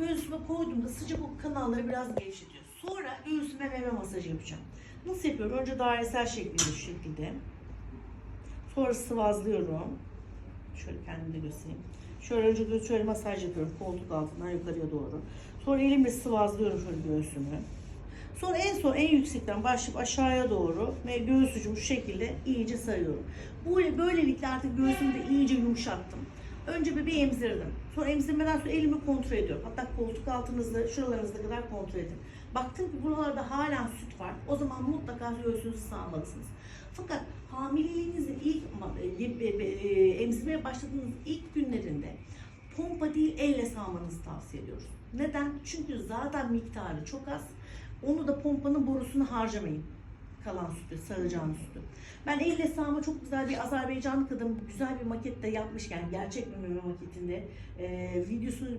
Göğsüme koyduğumda sıcak o kanalları biraz gevşetiyor. Sonra göğsüme meme masajı yapacağım. Nasıl yapıyorum? Önce dairesel şeklinde şu şekilde. Sonra sıvazlıyorum. Şöyle kendimi de göstereyim. Şöyle önce göğüs şöyle masaj yapıyorum koltuk altından yukarıya doğru. Sonra elimle sıvazlıyorum şöyle göğsümü. Sonra en son en yüksekten başlayıp aşağıya doğru ve göğüs ucumu şu şekilde iyice sarıyorum. Böyle böylelikle artık göğsümü de iyice yumuşattım. Önce bir emzirdim. Sonra emzirmeden sonra elimi kontrol ediyorum. Hatta koltuk altınızda, şuralarınızda kadar kontrol edin. Baktım ki buralarda hala süt var. O zaman mutlaka göğsünüzü sağmalısınız. Fakat hamileliğinizin ilk e, e, emzirmeye başladığınız ilk günlerinde pompa değil elle sağmanızı tavsiye ediyoruz. Neden? Çünkü zaten miktarı çok az. Onu da pompanın borusunu harcamayın. Kalan sütü, sağacağınız sütü. Ben elle sağma çok güzel bir Azerbaycanlı kadın güzel bir makette yapmış yani gerçek meme maketinde. Ee, videosunu